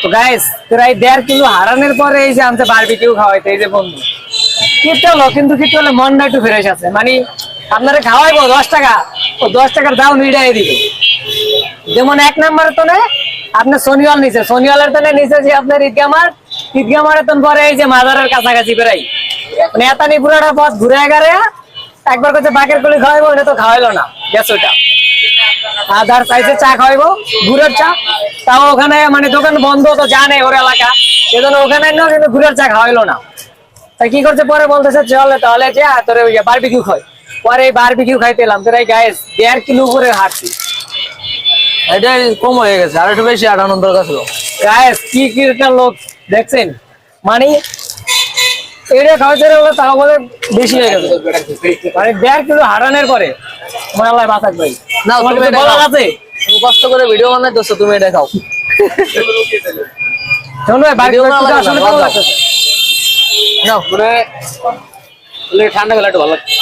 তো গাইস প্রায় দেড় কিলো হারানোর পরে এই যে আনছে বারবিকিউ খাওয়াইতে, এই যে বন্ধু। হলো, কিন্তু হলে মনটা একটু ফ্রেশ আছে। মানে আপনারা খাওয়াইবো, দশ টাকা। ও দশ টাকার দাম দিবে। যেমন এক নাম্বার তো নেই আপনার সোনিওয়াল নিচে সোনিওয়ালের তো নিচে যে আপনার ঈদগা মাঠ ঈদগা মাঠের তো পরে এই যে মাজারের কাছাকাছি বেড়াই মানে এতানি পুরাটা পথ ঘুরে গেলে একবার করছে বাকের কলি খাওয়াইবো, এটা তো খাওয়াইলো না। গ্যাস ওটা আধার চাইছে চা খাওয়াইবো গুড়ের চা। তাও ওখানে মানে দোকান বন্ধ তো জানে ওর এলাকা। সেজন্য ওখানে না কিন্তু গুড়ের চা খাওয়াইলো না। তা কি করছে পরে বলতেছে চলে তাহলে যে তোর ওই বারবিকিউ খাই। পরে এই বারবিকিউ খাইতে এলাম তোর এই গায়েস দেড় কিলো করে হাঁটছি। এটা কম হয়ে গেছে আর একটু বেশি আটানোর দরকার ছিল গায়েস কি কি লোক দেখছেন? মানে এটা খাওয়াতে হলে তাও বলে বেশি হয়ে গেছে। মানে দেড় কিলো হারানোর পরে আল্লাহ বাঁচাক ভাই। না, তোমার তুমি কিছু বলার আছে? তুমি কষ্ট করে ভিডিও বানাই দোস্ত তুমি এটা খাও। চলো ভাই ভিডিও বারবিকিউ আসলে ভালো। লাগতেছে? নাও মানে ঠান্ডা গেলে একটু ভালো লাগছে।